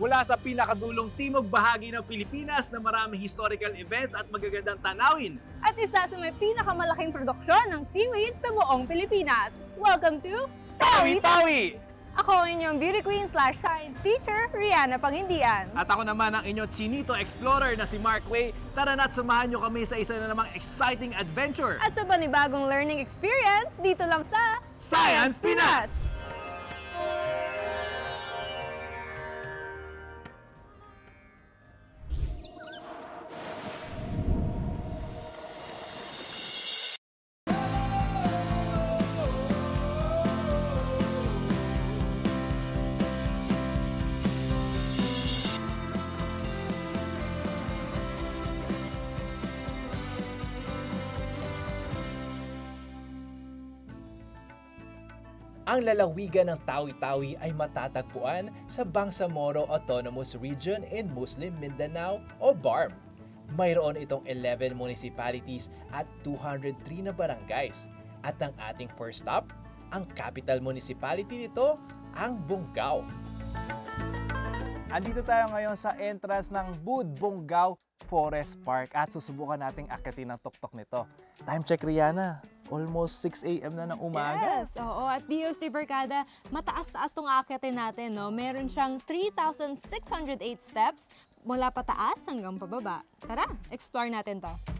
mula sa pinakadulong timog bahagi ng Pilipinas na maraming historical events at magagandang tanawin. At isa sa may pinakamalaking produksyon ng seaweed sa buong Pilipinas. Welcome to Tawi-tawi! Ako ang inyong beauty queen slash science teacher, Rihanna Pangindian. At ako naman ang inyong Chinito Explorer na si Mark Way. Tara na't samahan nyo kami sa isa na namang exciting adventure. At sa panibagong learning experience, dito lang sa Science Pinas! Ang lalawigan ng Tawi-Tawi ay matatagpuan sa Bangsamoro Autonomous Region in Muslim Mindanao o BARM. Mayroon itong 11 municipalities at 203 na barangays. At ang ating first stop, ang capital municipality nito, ang Bungaw. Andito tayo ngayon sa entrance ng Budbonggao Forest Park at susubukan nating akitin ang tuktok nito. Time check, Rihanna. Almost 6 a.m. na ng umaga. Yes, oo. At Dios de Barcada, mataas-taas tong aakitin natin, no? Meron siyang 3,608 steps mula pataas hanggang pababa. Tara, explore natin to.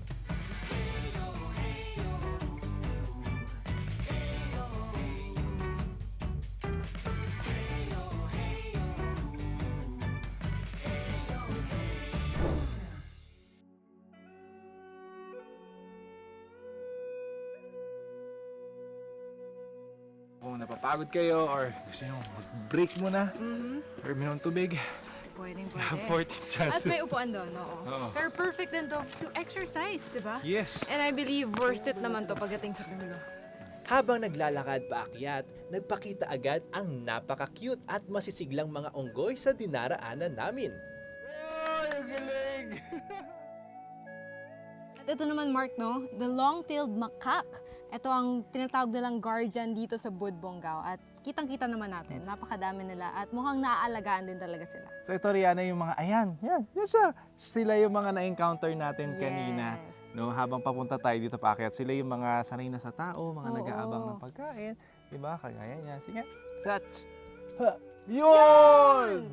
Kung napapagod kayo or gusto nyo mag-break muna or minom tubig, Pwedeng, have pwede. 14 At chances. may upuan doon, oo. Oo. Pero perfect din to to exercise, di ba? Yes. And I believe worth it naman to pagdating sa dulo. Habang naglalakad paakyat, nagpakita agad ang napaka-cute at masisiglang mga unggoy sa dinaraanan namin. Oh, yung galing! At ito naman, Mark, no? The long-tailed macaque. Ito ang tinatawag nilang guardian dito sa Budbonggao. At kitang-kita naman natin, napakadami nila. At mukhang naaalagaan din talaga sila. So ito, Rihanna, yung mga, ayan, yan, yan siya. Sila yung mga na-encounter natin kanina. Yes. No, habang papunta tayo dito paakyat, sila yung mga sanay na sa tao, mga Oo. nag-aabang ng pagkain. Di ba? Kagaya niya. Sige. Touch. Ha. Yun!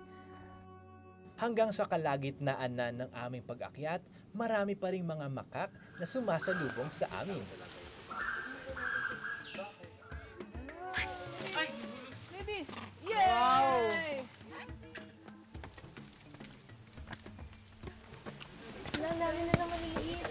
Hanggang sa kalagitnaan na ng aming pag-akyat, marami pa ring mga makak na sumasalubong sa amin. Baby! Yay! Wow! Ang dami na naman maliit.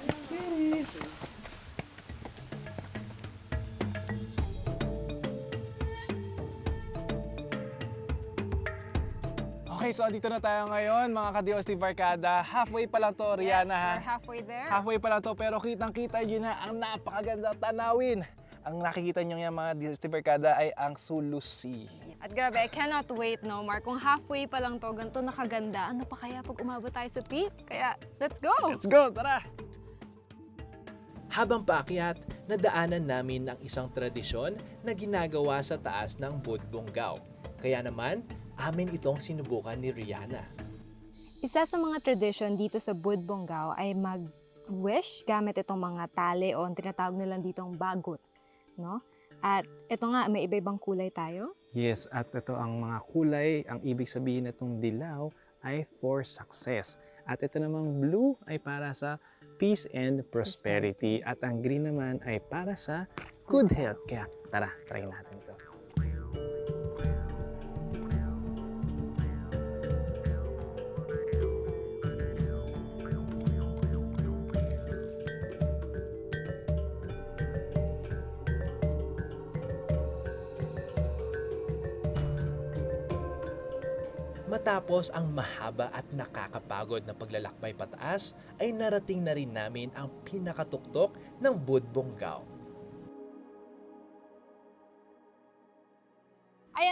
Okay, so andito na tayo ngayon, mga ka-Dios de Barkada. Halfway pa lang to, Rihanna, ha? We're halfway there. Halfway pa lang to, pero kitang-kita nyo na ang napakaganda tanawin. Ang nakikita nyo yan, mga Dios de Barkada, ay ang Sulu Sea. At grabe, I cannot wait, no, Mark? Kung halfway pa lang to, ganito nakaganda, ano pa kaya pag umabot tayo sa peak? Kaya, let's go! Let's go, tara! Habang paakyat, nadaanan namin ang isang tradisyon na ginagawa sa taas ng Budbonggao. Kaya naman, amin itong sinubukan ni Rihanna. Isa sa mga tradition dito sa Budbonggao ay mag-wish gamit itong mga tali o ang tinatawag nilang ditong bagot. No? At ito nga, may iba-ibang kulay tayo. Yes, at ito ang mga kulay, ang ibig sabihin nitong dilaw ay for success. At ito namang blue ay para sa peace and prosperity. At ang green naman ay para sa good health. Kaya tara, try natin Matapos ang mahaba at nakakapagod na paglalakbay pataas, ay narating na rin namin ang pinakatuktok ng Budbonggao.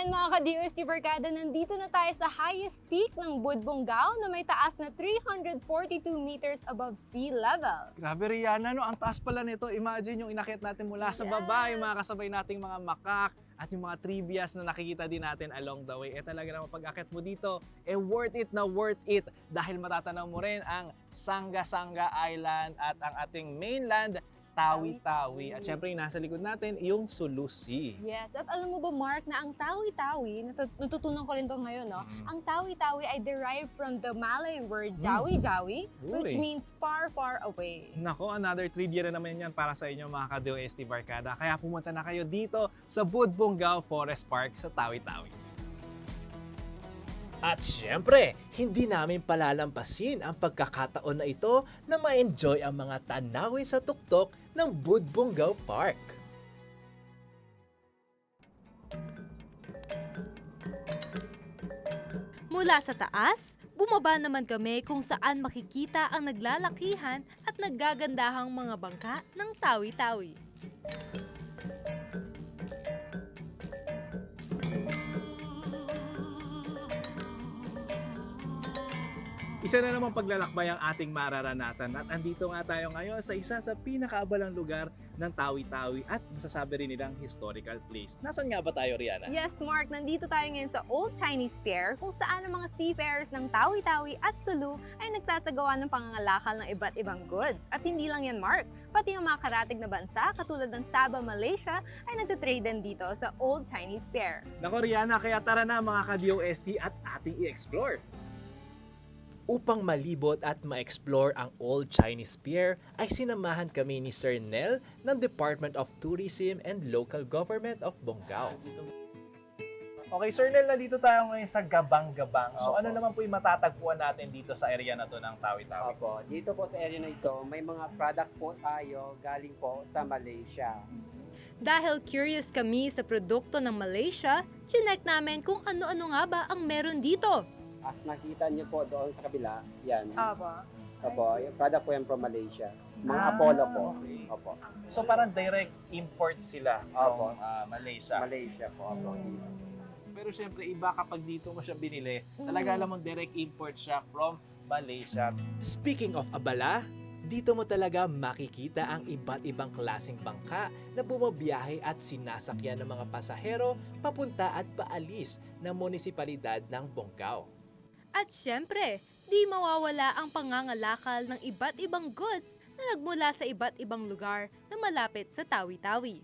Ayan mga ka-DOST Barkada, nandito na tayo sa highest peak ng Budbongao na may taas na 342 meters above sea level. Grabe Rihanna, no? Ang taas pala nito. Imagine yung inakit natin mula sa baba, yung mga kasabay nating mga makak at yung mga trivias na nakikita din natin along the way. Eh talaga naman pag-akit mo dito, eh worth it na worth it dahil matatanaw mo rin ang Sanga-Sanga Island at ang ating mainland, Tawi-Tawi. At syempre yung nasa likod natin, yung Sulusi. Yes, at alam mo ba Mark na ang Tawi-Tawi, natut- natutunan ko rin to ngayon, no? Ang Tawi-Tawi ay derived from the Malay word Jawi-Jawi, which Uy. means far, far away. Nako, another trivia na naman yan para sa inyo mga ka-DOST Barkada. Kaya pumunta na kayo dito sa Budbongao Forest Park sa Tawi-Tawi. At syempre, hindi namin palalampasin ang pagkakataon na ito na ma-enjoy ang mga tanawin sa tuktok ng Budbongao Park. Mula sa taas, bumaba naman kami kung saan makikita ang naglalakihan at naggagandahang mga bangka ng tawi-tawi. Isa na naman paglalakbay ang ating mararanasan at andito nga tayo ngayon sa isa sa pinakaabalang lugar ng Tawi-Tawi at masasabi rin nilang historical place. Nasaan nga ba tayo, Rihanna? Yes, Mark, nandito tayo ngayon sa Old Chinese Pier kung saan ang mga seafarers ng Tawi-Tawi at Sulu ay nagsasagawa ng pangangalakal ng iba't ibang goods. At hindi lang yan, Mark, pati ang mga karatig na bansa katulad ng Sabah, Malaysia ay nagtitrade din dito sa Old Chinese Pier. Nako, Rihanna, kaya tara na mga ka-DOST at ating i-explore. Upang malibot at ma-explore ang Old Chinese Pier, ay sinamahan kami ni Sir Nel ng Department of Tourism and Local Government of Bongao. Okay, Sir Nel, nandito tayo ngayon sa Gabang-Gabang. So Opo. ano naman po yung matatagpuan natin dito sa area na to ng Tawi-Tawi? Opo, dito po sa area na ito, may mga product po tayo galing po sa Malaysia. Dahil curious kami sa produkto ng Malaysia, chinek namin kung ano-ano nga ba ang meron dito. As nakita niyo po doon sa kabila, yan. Aba. Opo, yung product po yan from Malaysia. Mga Ah, Apollo po. okay. Opo, So parang direct import sila Opo. from ah, Malaysia. Malaysia po. Opo. Pero syempre iba kapag dito mo siya binili, talaga alam mong direct import siya from Malaysia. Speaking of abala, dito mo talaga makikita ang iba't ibang klaseng bangka na bumabiyahe at sinasakyan ng mga pasahero papunta at paalis ng munisipalidad ng Bongao. At syempre, di mawawala ang pangangalakal ng iba't ibang goods na nagmula sa iba't ibang lugar na malapit sa Tawi-Tawi.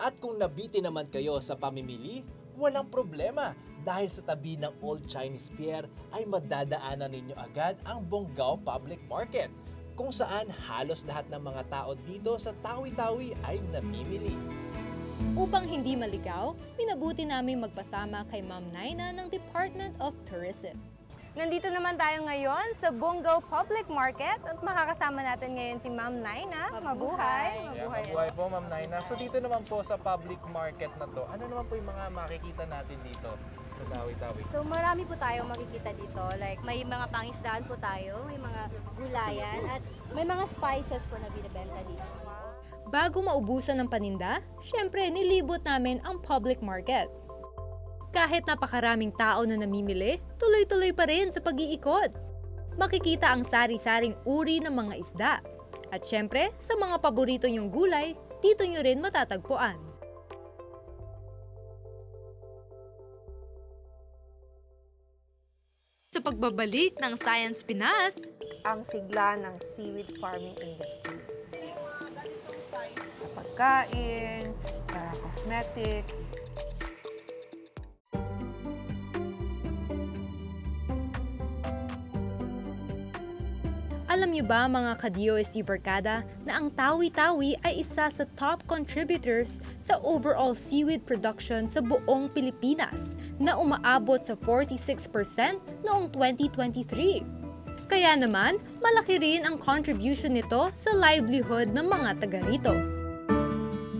At kung nabiti naman kayo sa pamimili, walang problema dahil sa tabi ng Old Chinese Pier ay madadaanan ninyo agad ang Bongao Public Market kung saan halos lahat ng mga tao dito sa Tawi-Tawi ay namimili. Upang hindi maligaw, minabuti naming magpasama kay Ma'am Naina ng Department of Tourism. Nandito naman tayo ngayon sa Bongao Public Market at makakasama natin ngayon si Ma'am Naina. Mabuhay! Yeah, mabuhay po, Ma'am Naina. So dito naman po sa public market na to, ano naman po yung mga makikita natin dito sa Tawi-Tawi? So marami po tayo makikita dito. Like may mga pangisdaan po tayo, may mga gulayan, at may mga spices po na binibenta dito. Bago maubusan ng paninda, syempre nilibot namin ang public market. Kahit napakaraming tao na namimili, tuloy-tuloy pa rin sa pag-iikot. Makikita ang sari-saring uri ng mga isda. At syempre, sa mga paborito nyong gulay, dito nyo rin matatagpuan. Sa pagbabalik ng Science Pinas, ang sigla ng seaweed farming industry. Sa pagkain, sa cosmetics, Alam niyo ba mga ka-DOST Barkada na ang Tawi-Tawi ay isa sa top contributors sa overall seaweed production sa buong Pilipinas na umaabot sa 46% noong 2023. Kaya naman, malaki rin ang contribution nito sa livelihood ng mga taga rito.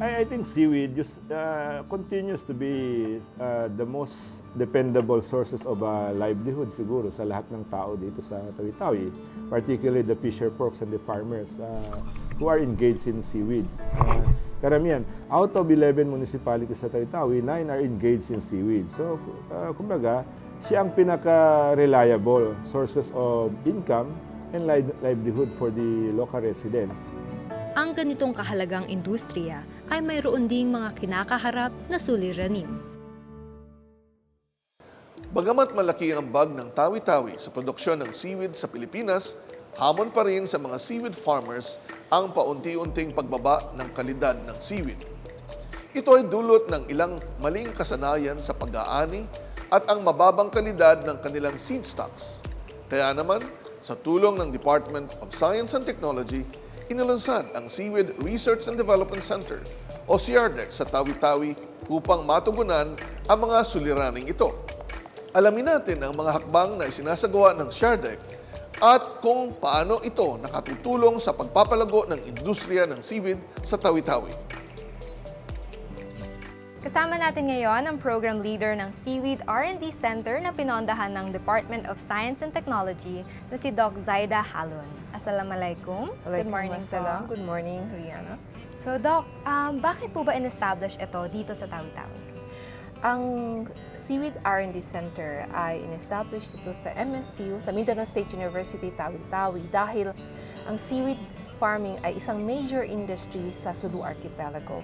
I, I think seaweed just uh, continues to be uh, the most dependable sources of uh, livelihood siguro sa lahat ng tao dito sa Tawi-Tawi, particularly the fisher folks and the farmers uh, who are engaged in seaweed. Uh, karamihan. Out of 11 municipalities sa Tawi-Tawi, 9 are engaged in seaweed. So, uh, kumbaga, siya ang pinaka-reliable sources of income and li- livelihood for the local residents. Ang ganitong kahalagang industriya ay mayroon ding mga kinakaharap na suliranin. Bagamat malaki ang bag ng tawi-tawi sa produksyon ng seaweed sa Pilipinas, hamon pa rin sa mga seaweed farmers ang paunti-unting pagbaba ng kalidad ng seaweed. Ito ay dulot ng ilang maling kasanayan sa pag-aani at ang mababang kalidad ng kanilang seed stocks. Kaya naman, sa tulong ng Department of Science and Technology, inalunsad ang Seaweed Research and Development Center o CRDEC sa Tawi-Tawi upang matugunan ang mga suliraning ito. Alamin natin ang mga hakbang na isinasagawa ng ShareDeck at kung paano ito nakatutulong sa pagpapalago ng industriya ng seaweed sa Tawi-Tawi. Kasama natin ngayon ang program leader ng Seaweed R&D Center na pinondahan ng Department of Science and Technology na si Doc Zaida Halun. Assalamualaikum. Good morning Assalam. Good morning, Rihanna. So Doc, um, bakit po ba in-establish ito dito sa Tawi-Tawi? Ang Seaweed R&D Center ay in-establish dito sa MSU, sa Mindanao State University, Tawi-Tawi, dahil ang seaweed farming ay isang major industry sa Sulu Archipelago.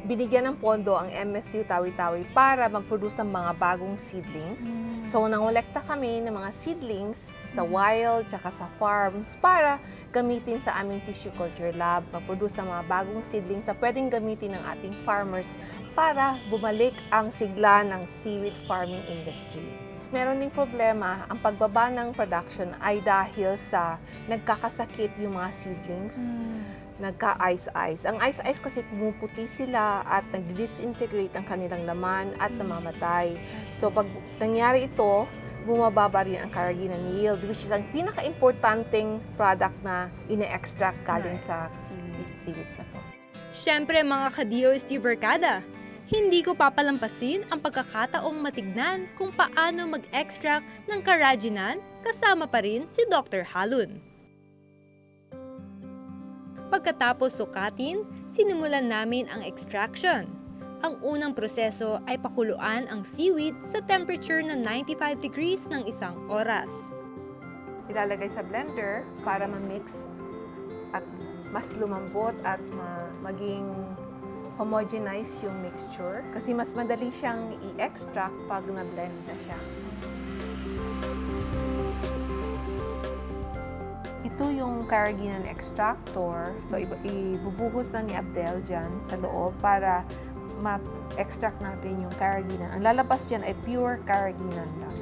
Binigyan ng pondo ang MSU Tawi-Tawi para mag-produce ng mga bagong seedlings. So, nangolekta kami ng mga seedlings sa wild tsaka sa farms para gamitin sa aming tissue culture lab, mag-produce ng mga bagong seedlings na pwedeng gamitin ng ating farmers para bumalik ang sigla ng seaweed farming industry. Meron ding problema, ang pagbaba ng production ay dahil sa nagkakasakit yung mga seedlings nagka-ice-ice. Ang ice-ice kasi pumuputi sila at nag-disintegrate ang kanilang laman at namamatay. So pag nangyari ito, bumababa rin ang Carrageenan yield, which is ang pinaka-importanting product na ine-extract galing sa seaweed, seaweeds na to. Siyempre mga ka-DOST Barkada, hindi ko papalampasin ang pagkakataong matignan kung paano mag-extract ng karaginan kasama pa rin si Dr. Halun. Pagkatapos sukatin, sinimulan namin ang extraction. Ang unang proseso ay pakuluan ang seaweed sa temperature na 95 degrees ng isang oras. Ilalagay sa blender para ma-mix at mas lumambot at ma- maging homogenize yung mixture kasi mas madali siyang i-extract pag na-blend na siya. Ito yung Carrageenan extractor. So, ibu- ibubuhos na ni Abdel dyan sa loob para ma-extract natin yung Carrageenan. Ang lalabas dyan ay pure Carrageenan lang.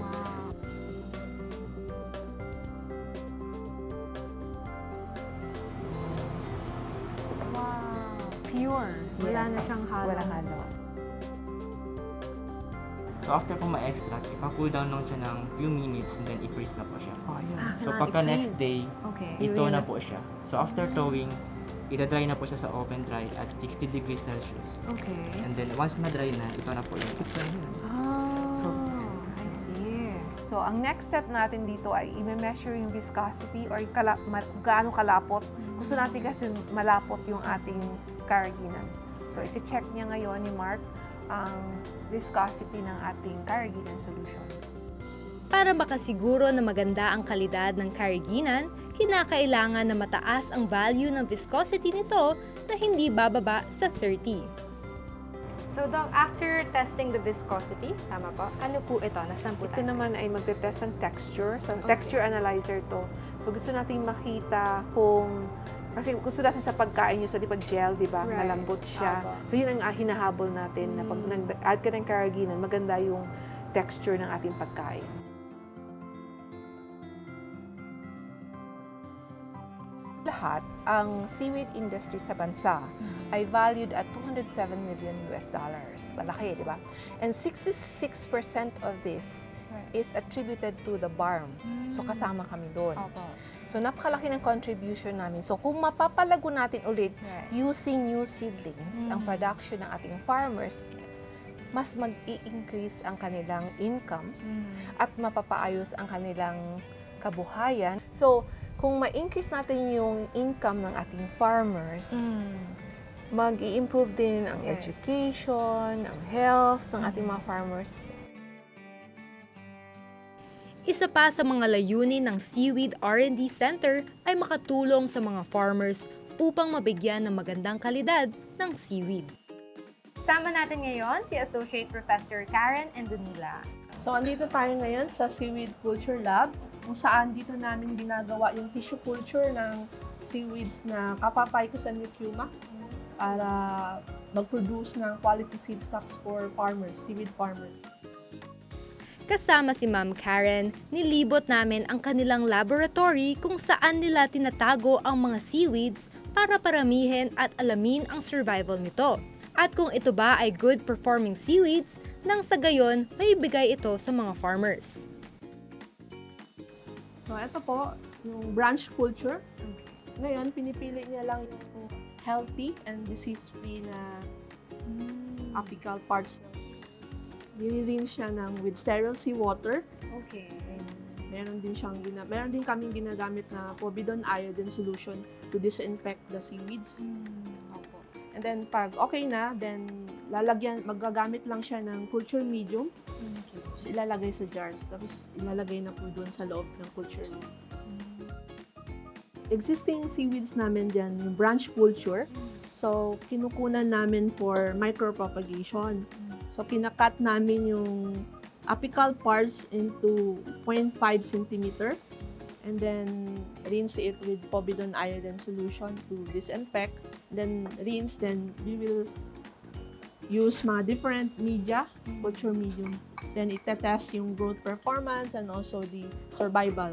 Wow! Pure. Wala na Yes, siyang halo. Walang halo. So after po ma-extract, ipa-cool down lang siya ng few minutes and then i-freeze na po siya. Oh, yun. Ah, So kailangan pagka next day, Okay. ito na po siya. So after towing, ida-dry na po siya sa open dry at 60 degrees Celsius. Okay. And then once na-dry na, ito na po yun. Oh, So, I see. So, ang next step natin dito ay i-measure yung viscosity or yung kala- ma- kung gaano kalapot. Gusto natin kasi malapot yung ating Carrageenan. So, i-check niya ngayon ni Mark ang viscosity ng ating Carrageenan solution. Para makasiguro na maganda ang kalidad ng karaginan, kinakailangan na mataas ang value ng viscosity nito na hindi bababa sa 30. So, Doc, after testing the viscosity, tama po, ano po ito? Nasaan po Ito tayo? naman ay magte-test ng texture. So, texture analyzer to. So, gusto nating makita kung kasi gusto natin sa pagkain yung sa pag gel, di ba? Right. Malambot siya. Opo. So, yun ang ah, hinahabol natin na pag nag-add ka ng Carrageenan, maganda yung texture ng ating pagkain. Lahat, ang seaweed industry sa bansa ay valued at 207 million US dollars. Malaki, di ba? And 66% of this is attributed to the BARM. So, kasama kami doon. Opo. So, napakalaki ng contribution namin. So, kung mapapalago natin ulit Right. using new seedlings, ang production ng ating farmers, mas mag-i-increase ang kanilang income at mapapaayos ang kanilang kabuhayan. So, kung ma-increase natin yung income ng ating farmers, mag-i-improve din ang education, ang health ng ating mga farmers. Isa pa sa mga layunin ng Seaweed R&D Center ay makatulong sa mga farmers upang mabigyan ng magandang kalidad ng seaweed. Sama natin ngayon si Associate Professor Karen Endonila. So, andito tayo ngayon sa Seaweed Culture Lab kung saan dito namin ginagawa yung tissue culture ng seaweeds na kapapay ko sa Nucuma para mag-produce ng quality seed stocks for farmers, seaweed farmers. Kasama si Ma'am Karen, nilibot namin ang kanilang laboratory kung saan nila tinatago ang mga seaweeds para paramihin at alamin ang survival nito. At kung ito ba ay good performing seaweeds, nang sa gayon may bigay ito sa mga farmers. So, ito po, yung branch culture. Ngayon, pinipili niya lang yung healthy and disease-free na apical parts. Nilirin siya ng with sterile seawater. Okay. Meron din siyang gina meron din kaming ginagamit na povidone iodine solution to disinfect the seaweeds. Opo. And then pag okay na, then lalagyan magagamit lang siya ng culture medium. Tapos ilalagay sa jars. Tapos ilalagay na po doon sa loob ng culture room. Existing seaweeds namin dyan, yung branch culture. So, kinukunan namin for micropropagation. So, kinakat namin yung apical parts into 0.5 centimeter and then rinse it with povidone iodine solution to disinfect. Then rinse, then we will use mga different media, culture medium. Then itetest yung growth performance and also the survival.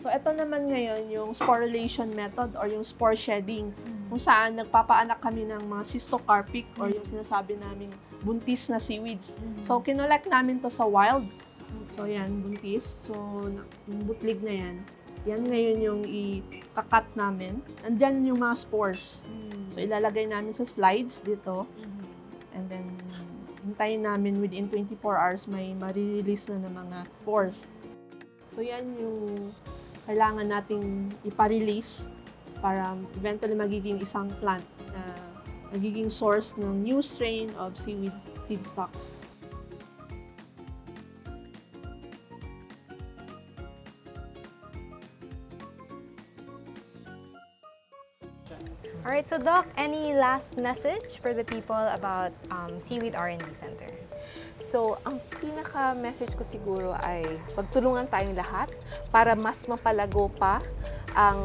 So, ito naman ngayon yung sporulation method or yung spore shedding kung saan nagpapaanak kami ng mga cystocarpic or yung sinasabi namin buntis na seaweeds. So, kinolect namin to sa wild. So, yan, buntis. So, na- yung butlig na yan, yan ngayon yung i-kakat namin. Andyan yung mga spores. So, ilalagay namin sa slides dito. And then, hintayin namin within 24 hours may marirelease na ng mga spores. So, yan yung kailangan nating iparelease para eventually magiging isang plant na magiging source ng new strain of seaweed seed stocks. Alright, so Doc, any last message for the people about um, Seaweed R&D Center? So, ang pinaka-message ko siguro ay pagtulungan tayong lahat para mas mapalago pa ang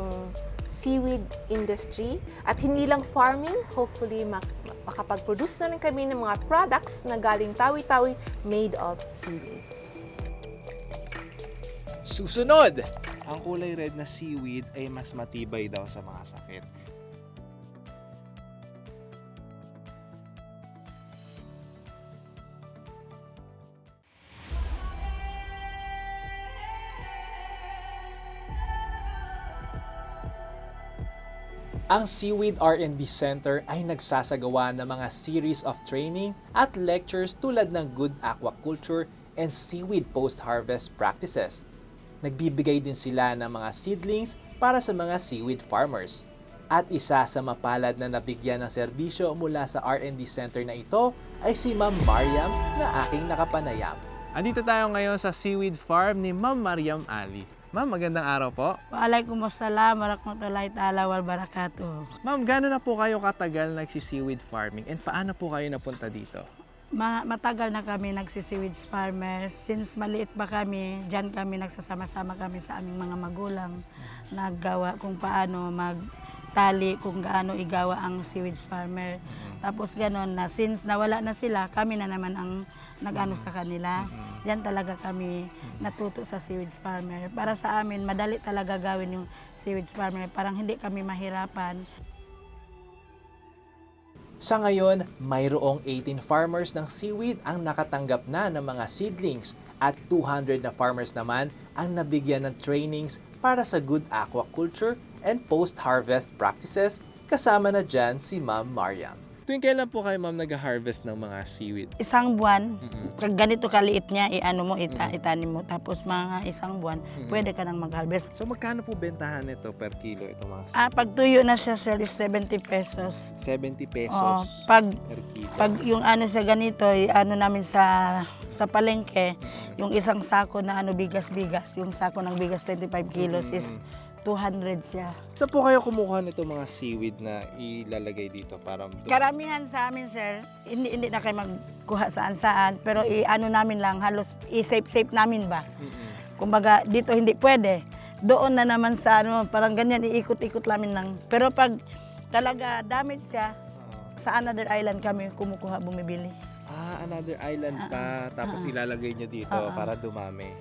seaweed industry at hindi lang farming, hopefully mak- makapag-produce na rin kami ng mga products na galing tawi-tawi made of seaweeds. Susunod! Ang kulay red na seaweed ay mas matibay daw sa mga sakit. Ang Seaweed R&D Center ay nagsasagawa ng mga series of training at lectures tulad ng good aquaculture and seaweed post-harvest practices. Nagbibigay din sila ng mga seedlings para sa mga seaweed farmers. At isa sa mapalad na nabigyan ng serbisyo mula sa R&D Center na ito ay si Ma'am Mariam na aking nakapanayam. Andito tayo ngayon sa seaweed farm ni Ma'am Mariam Ali. Ma'am, magandang araw po. Waalaikumsalam warahmatullahi ta'ala wal barakatuh. Ma'am, gano'n na po kayo katagal nagsi-seaweed farming and paano po kayo napunta dito? Ma- matagal na kami nagsisiweed farmers. Since maliit pa kami, dyan kami nagsasama-sama kami sa aming mga magulang. Naggawa kung paano magtali, kung gaano igawa ang seaweed farmer. Tapos ganon na, since nawala na sila, kami na naman ang nag-ano sa kanila. Yan talaga kami natuto sa seaweed farmer. Para sa amin, madali talaga gawin yung seaweed farmer. Parang hindi kami mahirapan. Sa ngayon, mayroong 18 farmers ng seaweed ang nakatanggap na ng mga seedlings at 200 na farmers naman ang nabigyan ng trainings para sa good aquaculture and post-harvest practices kasama na dyan si Ma'am Mariam. Tuwing kailan po kayo, ma'am, nag-harvest ng mga seaweed? Isang buwan, Mm-mm. pag ganito kaliit niya, i-ano mo, ita, itanim mo. Tapos mga isang buwan, pwede ka nang mag-harvest. So, magkano po bentahan nito per kilo itong mga Ah, pag tuyo na siya, sir, is 70 pesos. 70 Oo, pesos pag per kilo. pag yung ano sa ganito, i- ano namin sa sa palengke, yung isang sako na ano bigas-bigas, yung sako ng bigas 25 kilos is 200 siya. Saan po kayo kumukuha nito mga seaweed na ilalagay dito para Karamihan sa amin, sir, hindi, hindi na kayo magkuha saan-saan, pero i-ano namin lang, halos i-safe-safe namin ba? Kumbaga, dito hindi pwede. Doon na naman sa ano, parang ganyan, iikot-ikot namin lang. Pero pag talaga damage siya, sa another island kami kumukuha, bumibili. Ah, another island pa. Tapos ah. ilalagay nyo dito Ah, ah. para dumami.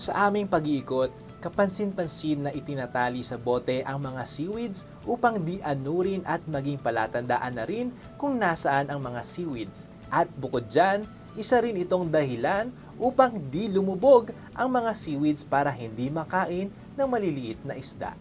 Sa aming pag-iikot, kapansin-pansin na itinatali sa bote ang mga seaweeds upang di anurin at maging palatandaan na rin kung nasaan ang mga seaweeds. At bukod dyan, isa rin itong dahilan upang di lumubog ang mga seaweeds para hindi makain ng maliliit na isda.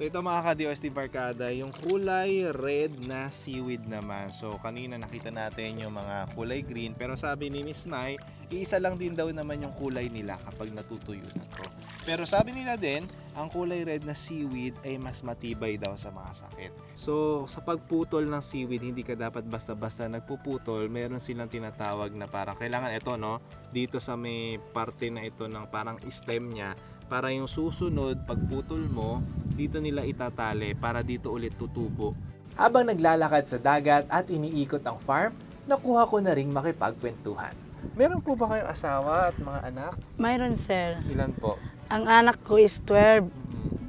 So ito mga ka-DOST Barkada, yung kulay red na seaweed naman. So kanina nakita natin yung mga kulay green pero sabi ni Miss Mai, iisa lang din daw naman yung kulay nila kapag natutuyo na to. Pero sabi nila din, ang kulay red na seaweed ay mas matibay daw sa mga sakit. So sa pagputol ng seaweed, hindi ka dapat basta-basta nagpuputol. Meron silang tinatawag na parang kailangan ito no, dito sa may parte na ito ng parang stem niya para yung susunod pagputol mo dito nila itatali para dito ulit tutubo. Habang naglalakad sa dagat at iniikot ang farm, nakuha ko na ring makipagkwentuhan. Meron po ba kayong asawa at mga anak? Mayroon, sir. Ilan po? Ang anak ko is 12.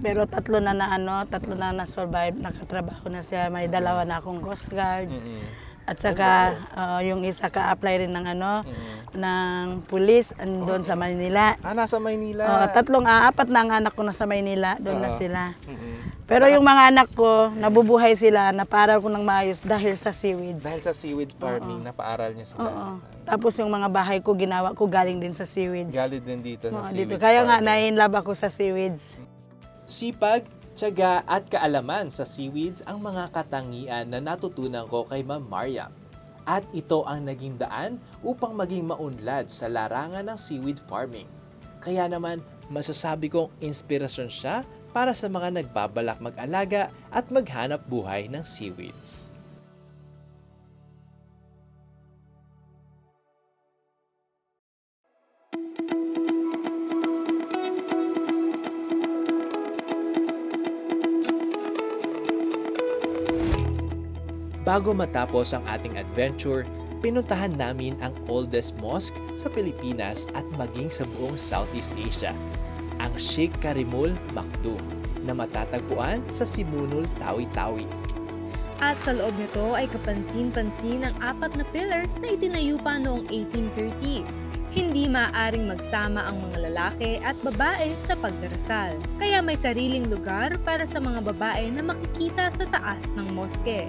Pero tatlo na na ano, tatlo na na survive, nakatrabaho na siya. May dalawa na akong Coast Guard. At saka uh, yung isa ka-apply rin ng ano, ng pulis andun sa Manila. Ah, nasa Maynila. Oo, tatlong, ah, apat na ang anak ko nasa Maynila, doon na Oo. sila. Mm-mm. Pero yung mga anak ko, nabubuhay sila, napaaral ko ng maayos dahil sa seaweeds. Dahil sa seaweed farming, napaaral niya sila. Oo. Tapos yung mga bahay ko, ginawa ko galing din sa seaweeds. Galing din dito sa Oo, seaweed dito. Kaya nga, farming. na-inlove ako sa seaweeds. Sipag, tiyaga at kaalaman sa seaweeds ang mga katangian na natutunan ko kay Ma'am Mariam. At ito ang naging daan upang maging maunlad sa larangan ng seaweed farming. Kaya naman, masasabi kong inspirasyon siya para sa mga nagbabalak mag-alaga at maghanap buhay ng seaweeds. Bago matapos ang ating adventure, pinuntahan namin ang oldest mosque sa Pilipinas at maging sa buong Southeast Asia, ang Sheikh Karimul Maktoum na matatagpuan sa Simunul, Tawi-Tawi. At sa loob nito ay kapansin-pansin ang apat na pillars na itinayo pa noong 1830. Hindi maaaring magsama ang mga lalaki at babae sa pagdarasal. Kaya may sariling lugar para sa mga babae na makikita sa taas ng moske.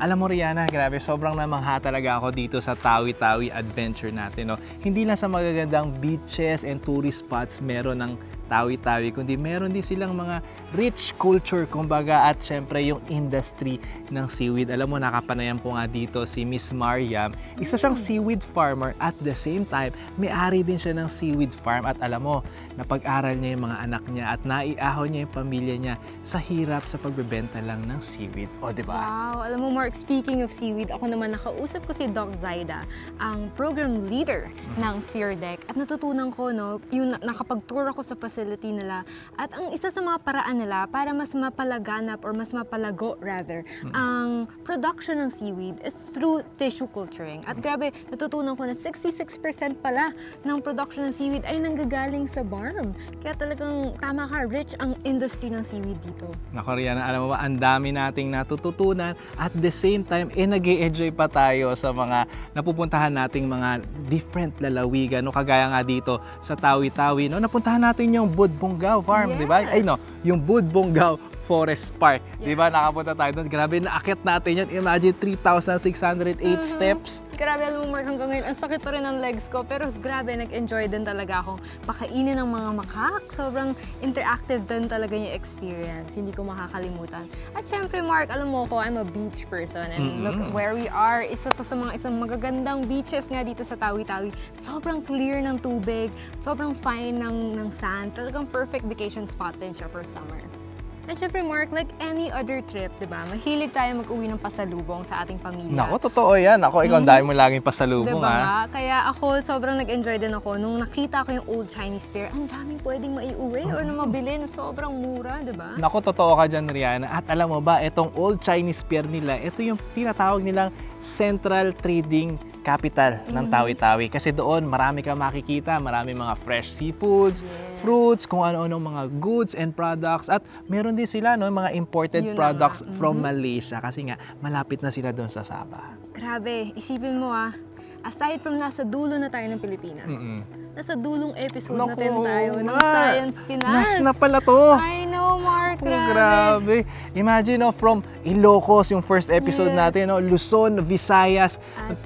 Alam mo Rihanna, grabe, sobrang namangha talaga ako dito sa Tawi-Tawi Adventure natin. No? Hindi lang sa magagandang beaches and tourist spots meron ng Tawi-Tawi, kundi meron din silang mga rich culture, kumbaga, at syempre yung industry ng seaweed. Alam mo, nakapanayan ko nga dito si Miss Mariam. Isa siyang seaweed farmer at the same time, may-ari din siya ng seaweed farm. At alam mo, napag-aral niya yung mga anak niya at naiahon niya yung pamilya niya sa hirap sa pagbebenta lang ng seaweed. O, di ba? Wow! Alam mo, Mark, speaking of seaweed, ako naman nakausap ko si Doc Zaida, ang program leader ng SEERDEC. At natutunan ko, no, yung na- nakapag-tour ako sa facility nila. At ang isa sa mga paraan nila para mas mapalaganap or mas mapalago, rather, ang production ng seaweed is through tissue culturing. At grabe, natutunan ko na 66% pala ng production ng seaweed ay nanggagaling sa farm. Kaya talagang tama ka, rich ang industry ng seaweed dito. Nako Rihanna, alam mo ba, ang dami nating natututunan at the same time, eh nag enjoy pa tayo sa mga napupuntahan nating mga different lalawigan. No, kagaya nga dito sa Tawi-Tawi, no, napuntahan natin yung Budbongao Farm, di ba? Ay no, yung Budbongao Forest Park. Di ba? Nakapunta tayo doon. Grabe, naakit natin yun. Imagine 3,608 steps. Grabe, alam mo Mark, hanggang ngayon, ang sakit pa rin ng legs ko. Pero grabe, nag-enjoy din talaga akong pakainin ng mga makak. Sobrang interactive din talaga yung experience. Hindi ko makakalimutan. At syempre, Mark, alam mo ko, I'm a beach person. I mean, look Mm-mm. where we are. Isa to sa mga isang magagandang beaches nga dito sa Tawi-Tawi. Sobrang clear ng tubig, sobrang fine ng, ng sand. Talagang perfect vacation spot din siya for summer. And syempre, Mark, like any other trip, di ba? Mahilig tayo mag-uwi ng pasalubong sa ating pamilya. Nako, totoo yan. Ako, ikaw, Mhm. dami mo laging pasalubong, Diba ha? nga? Kaya ako, sobrang nag-enjoy din ako nung nakita ko yung old Chinese fair. Ang daming pwedeng maiuwi or na mabili na sobrang mura, di ba? Nako, totoo ka dyan, Rihanna. At alam mo ba, itong Old Chinese Pier nila, ito yung tinatawag nilang Central Trading Capital ng Mhm. Tawi-Tawi. Kasi doon, marami ka makikita, marami mga fresh seafoods, fruits, kung ano-ano mga goods and products. At meron din sila, no, mga imported Yun na products nga. from Mhm. Malaysia. Kasi nga, malapit na sila doon sa Sabah. Grabe, isipin mo ah, aside from nasa dulo na tayo ng Pilipinas, Mm-mm. nasa dulong episode Naku, natin tayo ng nga. Science Pinas. Nas na pala to. I know, Mark. Oh, grabe. grabe. Imagine, no, from Ilocos, yung first episode Yes. natin, no, Luzon, Visayas,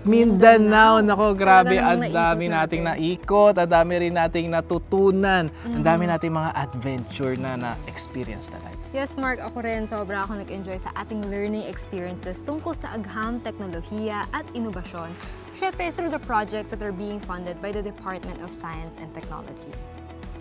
Mindanao. Nako, grabe. Ang dami natin. nating naikot. Ang dami rin nating natutunan. Ang Mhm. dami nating mga adventure na na-experience na life. Yes, Mark, ako rin sobra ako nag-enjoy sa ating learning experiences tungkol sa agham, teknolohiya at inobasyon. Siyempre, through the projects that are being funded by the Department of Science and Technology.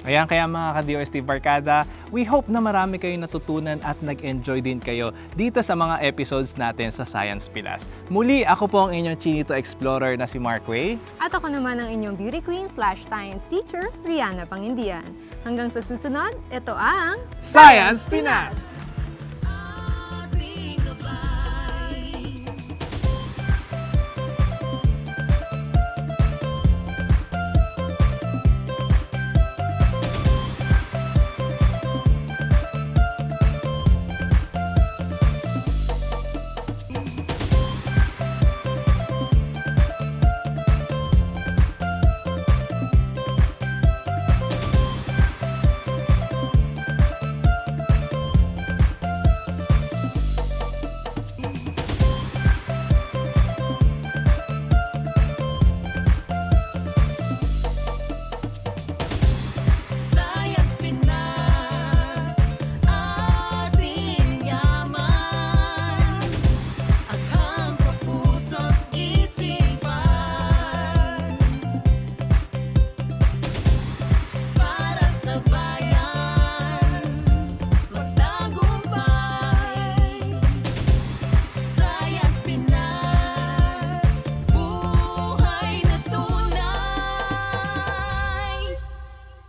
Ayan, kaya mga ka-DOST Barkada, we hope na marami kayong natutunan at nag-enjoy din kayo dito sa mga episodes natin sa Science Pilas. Muli, ako po ang inyong Chinito Explorer na si Mark Way. At ako naman ang inyong beauty queen slash science teacher, Rihanna Pangindian. Hanggang sa susunod, ito ang Science Pinas!